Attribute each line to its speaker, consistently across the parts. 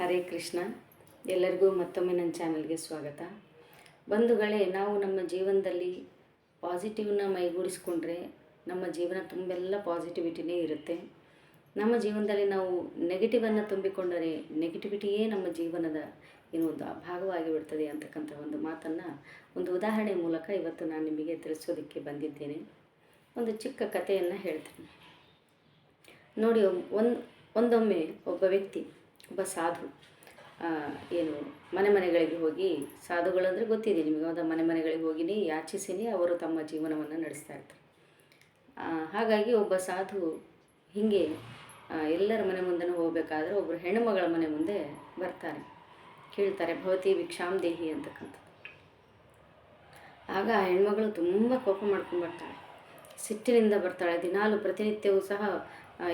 Speaker 1: ಹರೇ ಕೃಷ್ಣ. ಎಲ್ಲರಿಗೂ ಮತ್ತೊಮ್ಮೆ ನನ್ನ ಚಾನಲ್ಗೆ ಸ್ವಾಗತ. ಬಂಧುಗಳೇ, ನಾವು ನಮ್ಮ ಜೀವನದಲ್ಲಿ ಪಾಸಿಟಿವ್ನ ಮೈಗೂಡಿಸ್ಕೊಂಡ್ರೆ ನಮ್ಮ ಜೀವನ ತುಂಬೆಲ್ಲ ಪಾಸಿಟಿವಿಟಿನೇ ಇರುತ್ತೆ. ನಮ್ಮ ಜೀವನದಲ್ಲಿ ನಾವು ನೆಗೆಟಿವನ್ನು ತುಂಬಿಕೊಂಡರೆ ನೆಗೆಟಿವಿಟಿಯೇ ನಮ್ಮ ಜೀವನದ ಏನು ಒಂದು ಭಾಗವಾಗಿ ಬಿಡ್ತದೆ ಅಂತಕ್ಕಂಥ ಒಂದು ಮಾತನ್ನು, ಒಂದು ಉದಾಹರಣೆ ಮೂಲಕ ಇವತ್ತು ನಾನು ನಿಮಗೆ ತಿಳಿಸೋದಕ್ಕೆ ಬಂದಿದ್ದೇನೆ. ಒಂದು ಚಿಕ್ಕ ಕಥೆಯನ್ನು ಹೇಳ್ತೀನಿ. ನೋಡಿ, ಒಂದು, ಒಂದೊಮ್ಮೆ ಒಬ್ಬ ವ್ಯಕ್ತಿ ಒಬ್ಬ ಸಾಧು ಏನು ಮನೆ ಮನೆಗಳಿಗೆ ಹೋಗಿ ಸಾಧುಗಳಂದರೆ ಗೊತ್ತಿದೆ ನಿಮಗೆ ಹೌದಾ ಮನೆ ಮನೆಗಳಿಗೆ ಹೋಗಿನಿ, ಯಾಚಿಸಿನಿ, ಅವರು ತಮ್ಮ ಜೀವನವನ್ನು ನಡೆಸ್ತಾ ಇರ್ತಾರೆ. ಹಾಗಾಗಿ ಒಬ್ಬ ಸಾಧು ಹೀಗೆ ಎಲ್ಲರ ಮನೆ ಮುಂದೆನೂ ಹೋಗಬೇಕಾದ್ರೆ ಒಬ್ಬರು ಹೆಣ್ಣುಮಗಳ ಮನೆ ಮುಂದೆ ಬರ್ತಾರೆ. ಕೇಳ್ತಾರೆ, ಭವತಿ ಭಿಕ್ಷಾಂ ದೇಹಿ ಅಂತಕ್ಕಂಥದ್ದು. ಆಗ ಆ ಹೆಣ್ಮಗಳು ತುಂಬ ಕೋಪ ಮಾಡ್ಕೊಂಡು ಬರ್ತಾಳೆ. ಸಿಟ್ಟಿನಿಂದ ಬರ್ತಾಳೆ. ದಿನಾಲು ಪ್ರತಿನಿತ್ಯವೂ ಸಹ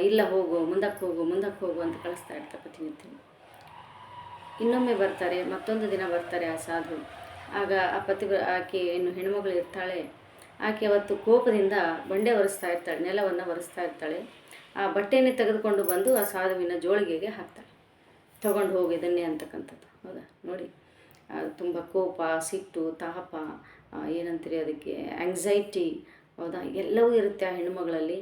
Speaker 1: ಇಲ್ಲ ಹೋಗು, ಮುಂದಕ್ಕೆ ಹೋಗು ಮುಂದಕ್ಕೆ ಹೋಗು ಅಂತ ಕಳಿಸ್ತಾ ಇರ್ತಾರೆ ಪ್ರತಿನಿತ್ಯ ಇನ್ನೊಮ್ಮೆ ಬರ್ತಾರೆ, ಮತ್ತೊಂದು ದಿನ ಬರ್ತಾರೆ ಆ ಸಾಧು. ಆಗ ಆ ಪತಿ, ಆಕೆ ಏನು ಹೆಣ್ಮಗಳು ಇರ್ತಾಳೆ. ಆಕೆ ಅವತ್ತು ಕೋಪದಿಂದ ಬಂಡೆ ಒರೆಸ್ತಾ ಇರ್ತಾಳೆ, ನೆಲವನ್ನು ಒರೆಸ್ತಾ ಇರ್ತಾಳೆ. ಆ ಬಟ್ಟೆಯನ್ನೇ ತೆಗೆದುಕೊಂಡು ಬಂದು ಆ ಸಾಧುವಿನ ಜೋಳಿಗೆಗೆ ಹಾಕ್ತಾಳೆ. ತಗೊಂಡು ಹೋಗಿ ಇದನ್ನೇ ಅಂತಕ್ಕಂಥದ್ದು. ಹೌದಾ? ನೋಡಿ ತುಂಬ ಕೋಪ, ಸಿಟ್ಟು, ತಾಪ ಏನಂತೀರಿ ಅದಕ್ಕೆ ಆಂಗ್ಸೈಟಿ ಹೌದಾ? ಎಲ್ಲವೂ ಇರುತ್ತೆ ಆ ಹೆಣ್ಮಗಳಲ್ಲಿ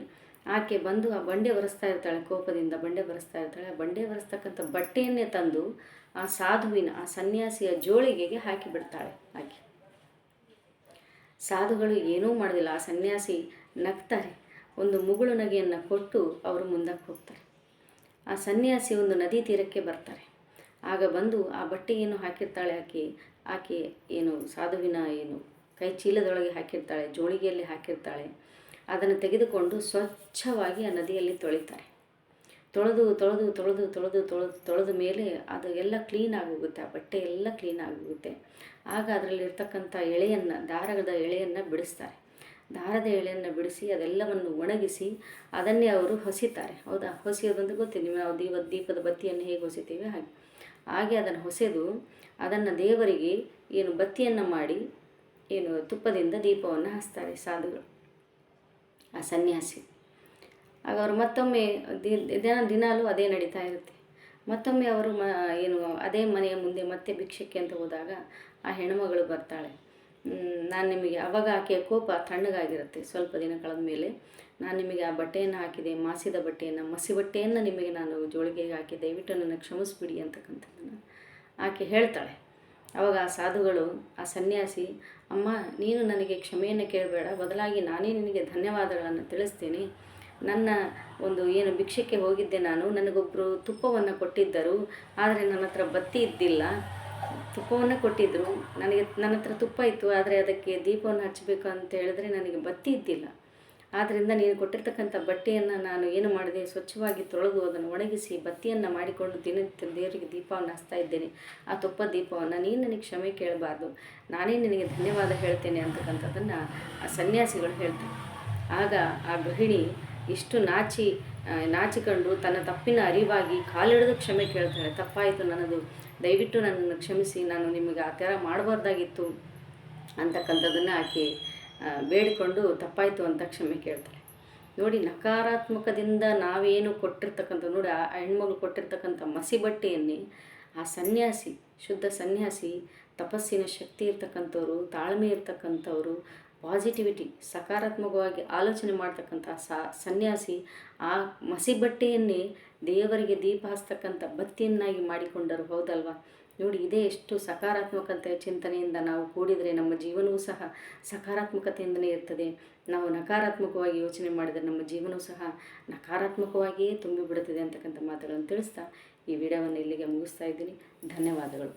Speaker 1: ಆಕೆ ಬಂದು ಆ ಬಂಡೆ ಒರೆಸ್ತಾ ಇರ್ತಾಳೆ, ಕೋಪದಿಂದ ಬಂಡೆ ಒರೆಸ್ತಾ ಇರ್ತಾಳೆ. ಆ ಬಂಡೆ ಒರೆಸ್ತಕ್ಕಂಥ ಬಟ್ಟೆಯನ್ನೇ ತಂದು ಆ ಸಾಧುವಿನ, ಆ ಸನ್ಯಾಸಿಯ ಜೋಳಿಗೆಗೆ ಹಾಕಿ ಬಿಡ್ತಾಳೆ ಆಕೆ. ಸಾಧುಗಳು ಏನೂ ಮಾಡೋದಿಲ್ಲ. ಆ ಸನ್ಯಾಸಿ ನಗ್ತಾರೆ. ಒಂದು ಮುಗುಳು ನಗೆಯನ್ನು ಕೊಟ್ಟು ಅವರು ಮುಂದಕ್ಕೆ ಹೋಗ್ತಾರೆ. ಆ ಸನ್ಯಾಸಿ ಒಂದು ನದಿ ತೀರಕ್ಕೆ ಬರ್ತಾರೆ. ಆಗ ಬಂದು ಆ ಬಟ್ಟೆಯನ್ನು ಹಾಕಿರ್ತಾಳೆ ಆಕೆ. ಆಕೆ ಏನು ಸಾಧುವಿನ ಏನು ಕೈ ಚೀಲದೊಳಗೆ ಹಾಕಿರ್ತಾಳೆ, ಜೋಳಿಗೆಯಲ್ಲಿ ಹಾಕಿರ್ತಾಳೆ. ಅದನ್ನು ತೆಗೆದುಕೊಂಡು ಸ್ವಚ್ಛವಾಗಿ ಆ ನದಿಯಲ್ಲಿ ತೊಳಿತಾರೆ. ತೊಳೆದು ತೊಳೆದು ತೊಳೆದು ತೊಳೆದು ತೊಳೆದು, ತೊಳೆದ ಮೇಲೆ ಅದು ಎಲ್ಲ ಕ್ಲೀನ್ ಆಗೋಗುತ್ತೆ. ಆ ಬಟ್ಟೆ ಎಲ್ಲ ಕ್ಲೀನ್ ಆಗೋಗುತ್ತೆ. ಆಗ ಅದರಲ್ಲಿರ್ತಕ್ಕಂಥ ಎಳೆಯನ್ನು ದಾರದ ಎಳೆಯನ್ನು ಬಿಡಿಸ್ತಾರೆ. ದಾರದ ಎಳೆಯನ್ನು ಬಿಡಿಸಿ ಅದೆಲ್ಲವನ್ನು ಒಣಗಿಸಿ ಅದನ್ನೇ ಅವರು ಹೊಸಿತಾರೆ. ಹೌದಾ? ಹೊಸಿಯೋದಂತ ಗೊತ್ತಿದೆ ನೀವು ನಾವು ದೀಪ, ದೀಪದ ಬತ್ತಿಯನ್ನು ಹೇಗೆ ಹೊಸಿತೀವಿ? ಹಾಗೆ. ಹಾಗೆ ಅದನ್ನು ಹೊಸೆದು ಅದನ್ನು ದೇವರಿಗೆ ಏನು ಬತ್ತಿಯನ್ನು ಮಾಡಿ ಏನು ತುಪ್ಪದಿಂದ ದೀಪವನ್ನು ಹಚ್ತಾರೆ ಸಾಧುಗಳು. ಆ ಸನ್ಯಾಸಿ. ಆಗ ಅವರು ಮತ್ತೊಮ್ಮೆ ದಿನ ದಿನಾಲೂ ಅದೇ ನಡೀತಾ ಇರುತ್ತೆ. ಮತ್ತೊಮ್ಮೆ ಅವರು ಮ, ಏನು, ಅದೇ ಮನೆಯ ಮುಂದೆ ಮತ್ತೆ ಭಿಕ್ಷಕ್ಕೆ ಅಂತ ಹೋದಾಗ ಆ ಹೆಣ್ಮಗಳು ಬರ್ತಾಳೆ. ನಾನು ನಿಮಗೆ, ಅವಾಗ ಆಕೆಯ ಕೋಪ ತಣ್ಣಗಾಗಿರುತ್ತೆ ಸ್ವಲ್ಪ ದಿನ ಕಳೆದ ಮೇಲೆ. ನಾನು ನಿಮಗೆ ಆ ಬಟ್ಟೆಯನ್ನು ಹಾಕಿದೆ, ಮಾಸಿದ ಬಟ್ಟೆಯನ್ನು ಮಸಿ ಬಟ್ಟೆಯನ್ನು ನಿಮಗೆ ನಾನು ಜೋಳಿಗೆಗೆ ಹಾಕಿ ದಯವಿಟ್ಟು ನನ್ನ ಕ್ಷಮಿಸ್ಬಿಡಿ ಅಂತಕ್ಕಂಥದ್ದನ್ನು ಆಕೆ ಹೇಳ್ತಾಳೆ. ಅವಾಗ ಆ ಸಾಧುಗಳು, ಆ ಸನ್ಯಾಸಿ, ಅಮ್ಮ, ನೀನು ನನಗೆ ಕ್ಷಮೆಯನ್ನು ಕೇಳಬೇಡ, ಬದಲಾಗಿ ನಾನೇ ನಿನಗೆ ಧನ್ಯವಾದಗಳನ್ನು ತಿಳಿಸ್ತೀನಿ. ನನ್ನ ಒಂದು ಏನು ಭಿಕ್ಷಕ್ಕೆ ಹೋಗಿದ್ದೆ ನಾನು ನನಗೊಬ್ಬರು ತುಪ್ಪವನ್ನು ಕೊಟ್ಟಿದ್ದರು, ಆದರೆ ನನ್ನ ಹತ್ರ ಬತ್ತಿ ಇದ್ದಿಲ್ಲ. ತುಪ್ಪವನ್ನು ಕೊಟ್ಟಿದ್ದರು ನನಗೆ, ನನ್ನ ಹತ್ರ ತುಪ್ಪ ಇತ್ತು, ಆದರೆ ಅದಕ್ಕೆ ದೀಪವನ್ನು ಹಚ್ಚಬೇಕು ಅಂತ ಹೇಳಿದ್ರೆ ನನಗೆ ಬತ್ತಿ ಇದ್ದಿಲ್ಲ. ಆದ್ದರಿಂದ ನೀನು ಕೊಟ್ಟಿರ್ತಕ್ಕಂಥ ಬಟ್ಟೆಯನ್ನು ನಾನು ಏನು ಮಾಡಿದೆ ಸ್ವಚ್ಛವಾಗಿ ತೊಳೆದು ಅದನ್ನು ಒಣಗಿಸಿ ಬತ್ತಿಯನ್ನು ಮಾಡಿಕೊಂಡು ದಿನನಿತ್ಯ ದೇವರಿಗೆ ದೀಪವನ್ನು ಹಚ್ತಾ ಇದ್ದೇನೆ. ಆ ತುಪ್ಪ ದೀಪವನ್ನು ನೀನು ನನಗೆ ಕ್ಷಮೆ ಕೇಳಬಾರ್ದು. ನಾನೇ ನಿನಗೆ ಧನ್ಯವಾದ ಹೇಳ್ತೇನೆ ಅಂತಕ್ಕಂಥದ್ದನ್ನು ಆ ಸನ್ಯಾಸಿಗಳು ಹೇಳ್ತಾರೆ. ಆಗ ಆ ಗೃಹಿಣಿ ಇಷ್ಟು ನಾಚಿ ನಾಚಿಕೊಂಡು ತನ್ನ ತಪ್ಪಿನ ಅರಿವಾಗಿ ಕಾಲಿಡಿದು ಕ್ಷಮೆ ಕೇಳ್ತಾಳೆ. ತಪ್ಪಾಯಿತು ನನ್ನದು. ದಯವಿಟ್ಟು ನನ್ನನ್ನು ಕ್ಷಮಿಸಿ. ನಾನು ನಿಮಗೆ ಆ ಥರ ಮಾಡಬಾರ್ದಾಗಿತ್ತು ಅಂತಕ್ಕಂಥದ್ದನ್ನು ಆಕೆ ಬೇಡಿಕೊಂಡು ತಪ್ಪಾಯಿತು ಅಂತ ಕ್ಷಮೆ ಕೇಳ್ತಾರೆ. ನೋಡಿ, ನಕಾರಾತ್ಮಕದಿಂದ ನಾವೇನು ಕೊಟ್ಟಿರ್ತಕ್ಕಂಥ, ನೋಡಿ, ಆ ಹೆಣ್ಮಗಳು ಕೊಟ್ಟಿರ್ತಕ್ಕಂಥ ಮಸಿ ಬಟ್ಟೆಯನ್ನೇ ಆ ಸನ್ಯಾಸಿ, ಶುದ್ಧ ಸನ್ಯಾಸಿ, ತಪಸ್ಸಿನ ಶಕ್ತಿ ಇರ್ತಕ್ಕಂಥವ್ರು, ತಾಳ್ಮೆ ಇರ್ತಕ್ಕಂಥವ್ರು ಪಾಸಿಟಿವಿಟಿ ಸಕಾರಾತ್ಮಕವಾಗಿ ಆಲೋಚನೆ ಮಾಡ್ತಕ್ಕಂಥ ಸನ್ಯಾಸಿ, ಆ ಮಸಿ ಬಟ್ಟೆಯನ್ನೇ ದೇವರಿಗೆ ದೀಪ ಹಚ್ತಕ್ಕಂಥ ಬತ್ತಿಯನ್ನಾಗಿ ಮಾಡಿಕೊಂಡರು, ಹೌದಲ್ವಾ? ನೋಡಿ, ಇದೇ ಎಷ್ಟು ಸಕಾರಾತ್ಮಕತೆ ಚಿಂತನೆಯಿಂದ ನಾವು ಕೂಡಿದರೆ ನಮ್ಮ ಜೀವನವೂ ಸಹ ಸಕಾರಾತ್ಮಕತೆಯಿಂದಲೇ ಇರ್ತದೆ. ನಾವು ನಕಾರಾತ್ಮಕವಾಗಿ ಯೋಚನೆ ಮಾಡಿದರೆ ನಮ್ಮ ಜೀವನವೂ ಸಹ ನಕಾರಾತ್ಮಕವಾಗಿಯೇ ತುಂಬಿಬಿಡುತ್ತದೆ ಅಂತಕ್ಕಂಥ ಮಾತುಗಳನ್ನು ತಿಳಿಸ್ತಾ ಈ ವಿಡಿಯೋವನ್ನು ಇಲ್ಲಿಗೆ ಮುಗಿಸ್ತಾ ಇದ್ದೀನಿ. ಧನ್ಯವಾದಗಳು.